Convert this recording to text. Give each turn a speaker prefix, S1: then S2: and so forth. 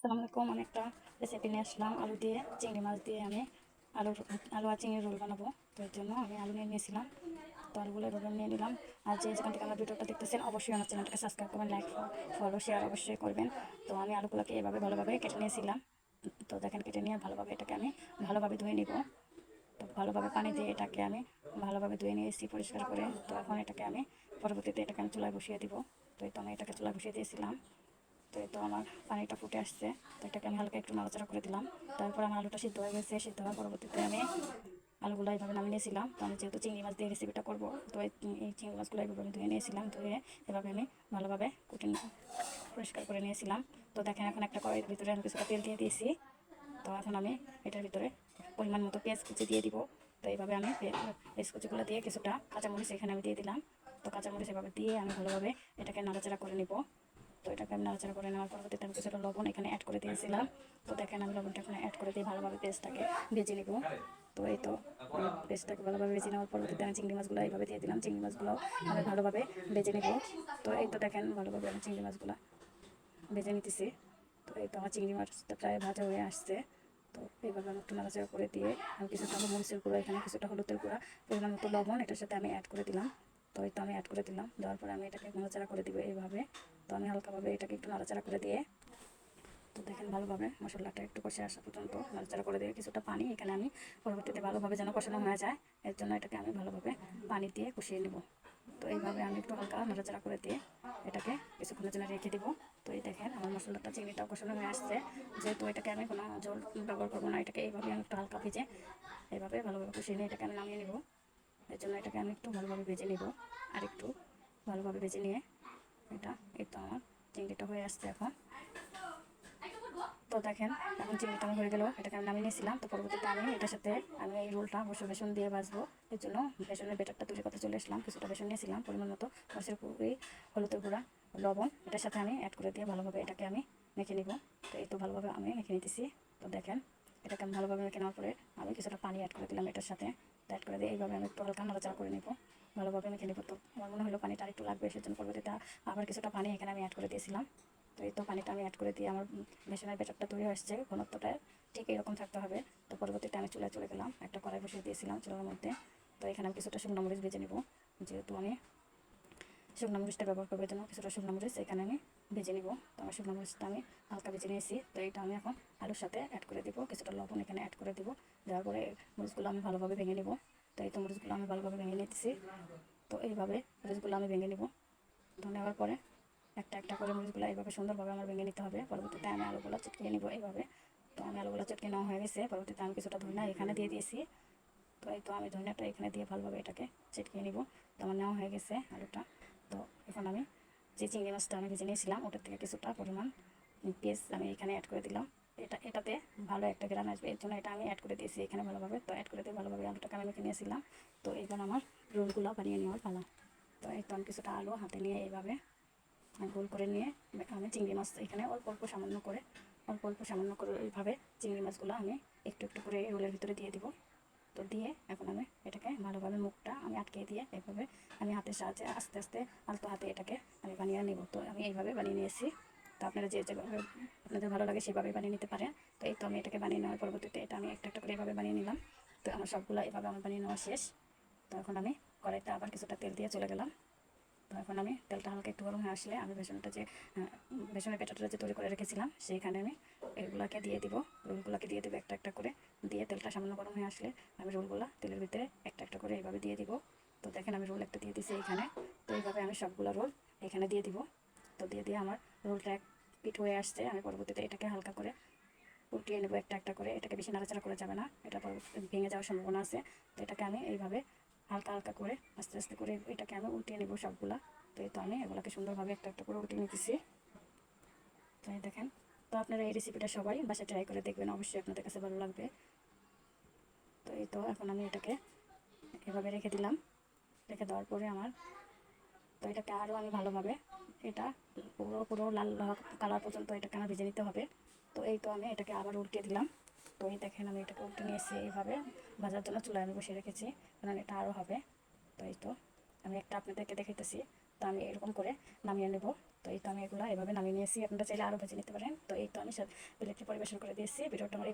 S1: সালাম আলাইকুম একটা রেসিপি নিয়ে আসলাম, আলু দিয়ে, চিংড়ি মাছ দিয়ে আমি আলু আলু আর চিংড়ি রোল বানাবো। তো এর জন্য আমি আলু নিয়ে নিয়েছিলাম, তো আলুগুলো রোল নিয়ে নিলাম। আর যে যেখান থেকে আমার ভিডিওটা দেখতেছেন, অবশ্যই আমার চ্যানেলটাকে সাবস্ক্রাইব করবেন লাইক ফলো শেয়ার অবশ্যই করবেন। তো আমি আলুগুলোকে এভাবে ভালোভাবে কেটে নিয়েছিলাম। তো দেখেন কেটে নিয়ে ভালোভাবে এটাকে আমি ভালোভাবে ধুয়ে নিব। তো ভালোভাবে পানি দিয়ে এটাকে আমি ভালোভাবে ধুয়ে নিয়েছি পরিষ্কার করে। তো এখন এটাকে আমি পরবর্তীতে এটাকে আমি চুলায় বসিয়ে দিব। তো এই তো আমি এটাকে চুলায় বসিয়ে দিয়েছিলাম। আমার পানিটা ফুটে আসছে। তো এটাকে আমি হালকা একটু নাড়াচাড়া করে দিলাম। তারপর আমার আলুটা সিদ্ধ হয়ে গেছে। সিদ্ধ হওয়ার পরবর্তীতে আমি আলুগুলো এইভাবে নামিয়ে নিয়েছিলাম। তো আমি যেহেতু চিংড়ি মাছ দিয়ে রেসিপিটা করব, তো এই চিংড়ি মাছগুলো এইভাবে আমি ধুয়ে নিয়েছিলাম। ধুয়ে এভাবে আমি ভালোভাবে কুটে পরিষ্কার করে নিয়েছিলাম। তো দেখেন এখন একটা কড়াইয়ের ভিতরে আমি কিছুটা তেল দিয়ে দিয়েছি। তো এখন আমি এটার ভিতরে পরিমাণ মতো পেঁয়াজ কুচি দিয়ে দিব। তো এইভাবে আমি পেঁয়াজ কুচিগুলো দিয়ে কিছুটা কাঁচামরিচ এখানে আমি দিয়ে দিলাম। তো কাঁচামরিচ এভাবে দিয়ে আমি ভালোভাবে এটাকে নাড়াচাড়া করে নিব। তো এটাকে আমি নাড়াচাড়া করে নেওয়ার পরবর্তীতে আমি কিছুটা লবণ এখানে অ্যাড করে দিয়েছিলাম। তো দেখেন আমি লবণটা এখানে অ্যাড করে দিয়ে ভালোভাবে পেস্টটাকে ভেজে নিব। তো এই তো, পেস্টটাকে ভালোভাবে ভেজে নেওয়ার পরবর্তীতে আমি চিংড়ি মাছগুলো এইভাবে দিয়ে দিলাম। চিংড়ি মাছগুলো আমি ভালোভাবে ভেজে নিব। তো এই তো দেখেন ভালোভাবে আমি চিংড়ি মাছগুলো ভেজে নিতেছি। তো এই তো আমার চিংড়ি মাছটা প্রায় ভাজা হয়ে আসছে। তো এইভাবে আমি একটু নাড়াচাড়া করে দিয়ে আমি কিছুটা মরিচের গুঁড়ো, এখানে কিছুটা হলুদের গুঁড়া, পরিমাণ মতো লবণ এটার সাথে আমি অ্যাড করে দিলাম। তো তো আমি অ্যাড করে দিলাম। দেওয়ার পরে আমি এটাকে নাড়াচাড়া করে দিব এইভাবে। তো আমি হালকাভাবে এটাকে একটু নাড়াচাড়া করে দিয়ে, তো দেখেন ভালোভাবে মশলাটা একটু কষে আসা পর্যন্ত নাড়াচাড়া করে দিয়ে কিছুটা পানি এখানে আমি পরবর্তীতে ভালোভাবে যেন কষানো হয়ে যায়, এর জন্য এটাকে আমি ভালোভাবে পানি দিয়ে কষিয়ে নেব। তো এইভাবে আমি একটু হালকা নাড়াচাড়া করে দিয়ে এটাকে কিছুক্ষণের জন্য রেখে দিব। তো এই দেখেন আমার মশলাটা চিংড়িটাও কষানো হয়ে আসছে। যেহেতু এটাকে আমি কোনো জল ব্যবহার করব না, এটাকে এইভাবে আমি একটু হালকা ভিজে এইভাবে ভালোভাবে কষিয়ে নিয়ে এটাকে আমি নামিয়ে নেব। এর জন্য এটাকে আমি একটু ভালোভাবে ভেজে নেব। আর একটু ভালোভাবে ভেজে নিয়ে এটা, এই তো আমার চিংড়িটা হয়ে আসছে এখন। তো দেখেন, এখন চিংড়িটা হয়ে গেল। এটাকে আমি নামিয়ে নিয়েছিলাম। তো পরবর্তীতে আমি এটার সাথে আমি এই রোলটা অবশ্য বেসন দিয়ে বাঁচবো এর জন্য বেসনের বেটারটা তৈরি করতে চলে আসলাম। কিছুটা বেসন নিয়েছিলাম, পরিমাণ মতো মরিচের পুরি হলুদের গুঁড়া, লবণ। এটার সাথে আমি অ্যাড করে দিয়ে ভালোভাবে এটাকে আমি মেখে নিব। তো এই তো ভালোভাবে আমি মেখে নিতেছি। তো দেখেন এটাকে আমি ভালোভাবে মেখে নেওয়ার পরে আমি কিছুটা পানি অ্যাড করে দিলাম এটার সাথে। অ্যাড করে দিয়ে এইভাবে আমি একটু হালকা নাড়াচাড়া করে নেব, ভালোভাবে মেখে খেলে তো। আমার মনে হলো পানিটা একটু লাগবে, সেজন্য পরবর্তীতে আবার কিছুটা পানি এখানে আমি অ্যাড করে দিয়েছিলাম। তো এই তো পানিটা আমি অ্যাড করে দিয়ে আমার বেসনের বেটারটা তৈরি হয়েছে ঘনত্বটা ঠিক এরকম থাকতে হবে। তো পরবর্তীতে আমি চুলায় চলে গেলাম, একটা কড়াই বসিয়ে দিয়েছিলাম চুলার মধ্যে। তো এখানে আমি কিছুটা শুকনো মরিচ ভেজে নেব, যেহেতু আমি শুকনো মরিচটা ব্যবহার করব জন্য। কিছুটা শুকনো মরিচ এখানে আমি ভেজে নিব। তো আমার শুকনো মরিচটা আমি হালকা ভেজে নিয়েছি। তো এটা আমি এখন আলুর সাথে অ্যাড করে দিব। কিছুটা লবণ এখানে অ্যাড করে দিব। দেওয়ার পরে মরিচগুলো আমি ভালোভাবে ভেঙে নিব। তো এই তো মরিচগুলো আমি ভালোভাবে ভেঙে নিতেছি। তো এইভাবে মরিচগুলো আমি ভেঙে নিব। তো নেওয়ার পরে একটা একটা করে মরিচগুলো এইভাবে সুন্দরভাবে আমার ভেঙে নিতে হবে। পরবর্তীতে আমি আলুগুলো চটকিয়ে নিব এইভাবে। তো আমি আলুগুলো চটকে নেওয়া হয়ে গেছে। পরবর্তীতে আমি কিছুটা ধনিয়া এখানে দিয়ে দিয়েছি। তো এই তো আমি ধনিয়াটা এখানে দিয়ে ভালোভাবে এটাকে চিটকিয়ে নিব। তো আমার নেওয়া হয়ে গেছে আলুটা। তো এখন আমি যে চিংড়ি মাছটা আমি ভেজে নিয়েছিলাম, ওটার থেকে কিছুটা পরিমাণ পেঁয়াজ আমি এখানে অ্যাড করে দিলাম। এটা, এটাতে ভালো একটা গ্রান আসবে, এর জন্য এটা আমি অ্যাড করে দিয়েছি এখানে ভালোভাবে। তো অ্যাড করে দিয়ে ভালোভাবে আলুটাকে আমি মেখে নিয়েছিলাম। তো এইবার আমার রোলগুলো বানিয়ে নেওয়ার পালা। তো আমি কিছুটা আলু হাতে নিয়ে এইভাবে গোল করে নিয়ে আমি চিংড়ি মাছ এখানে অল্প অল্প সামান্য করে, অল্প অল্প সামান্য করে এইভাবে চিংড়ি মাছগুলো আমি একটু একটু করে রোলের ভিতরে দিয়ে দিব। তো দিয়ে এখন আমি এটাকে ভালোভাবে মুখটা আমি আটকে দিয়ে এভাবে আমি হাতের সাহায্যে আস্তে আস্তে আলতো হাতে এটাকে আমি বানিয়ে নেব। তো আমি এইভাবে বানিয়ে নিয়েছি। তো আপনারা যে যেভাবে আপনাদের ভালো লাগে সেভাবে বানিয়ে নিতে পারেন। তো এই তো আমি এটাকে বানিয়ে নেওয়ার পরবর্তীতে এটা আমি একটা একটা করে এভাবে বানিয়ে নিলাম। তো আমার সবগুলো এভাবে আমার বানিয়ে নেওয়া শেষ। তো এখন আমি কড়াইতে আবার কিছুটা তেল দিয়ে চলে গেলাম। তো এখন আমি তেলটা হালকা একটু গরম হয়ে আসলে আমি বেসনটা যে বেসনের পেটাটা যে তৈরি করে রেখেছিলাম, সেইখানে আমি এগুলাকে দিয়ে দিব, রোলগুলোকে দিয়ে দেবো একটা একটা করে। দিয়ে তেলটা সামান্য গরম হয়ে আসলে আমি রোলগুলো তেলের ভিতরে একটা একটা করে এইভাবে দিয়ে দিব। তো দেখেন আমি রোল একটা দিয়ে দিছি এইখানে। তো এইভাবে আমি সবগুলো রোল এখানে দিয়ে দিব। তো দিয়ে দিয়ে আমার রোলটা এক পিঠ হয়ে আসছে। আমি পরবর্তীতে এটাকে হালকা করে উল্টিয়ে নেব একটা একটা করে। এটাকে বেশি নাড়াচাড়া করা যাবে না। এটা ভেঙে যাওয়ার সম্ভাবনা আছে। তো এটাকে আমি এইভাবে হালকা হালকা করে, আস্তে আস্তে করে এটাকে আমি উল্টিয়ে নেব সবগুলা? তো এই তো আমি এগুলোকে সুন্দরভাবে একটা একটা করে উল্টিয়ে নিতেছি। তো এই দেখেন, তো আপনারা এই রেসিপিটা সবাই বাসায় ট্রাই করে দেখবেন, অবশ্যই আপনাদের কাছে ভালো লাগবে। তো এই তো এখন আমি এটাকে এভাবে রেখে দিলাম। রেখে দেওয়ার পরে আমার, তো এটাকে আরও আমি ভালোভাবে এটা পুরো পুরো লাল কালার পর্যন্ত এটাকে আমার ভেজে নিতে হবে। তো এই তো আমি এটাকে আবার উল্টে দিলাম। তো এই দেখেন আমি এটাকে উল্টে নিয়েছি এইভাবে। ভাজার জন্য চুলায় আমি বসে রেখেছি কারণ এটা আরও হবে। তো এই তো, আমি একটা আপনাদেরকে দেখাইতেছি। তো আমি এরকম করে নামিয়ে নেব। তো এই তো আমি এগুলো এভাবে নামিয়ে নিয়েছি। আপনারা চাইলে আরও ভেজে নিতে পারেন। তো এই তো আমি প্লেটে পরিবেশন করে দিয়েছি। ভিডিওটা আমার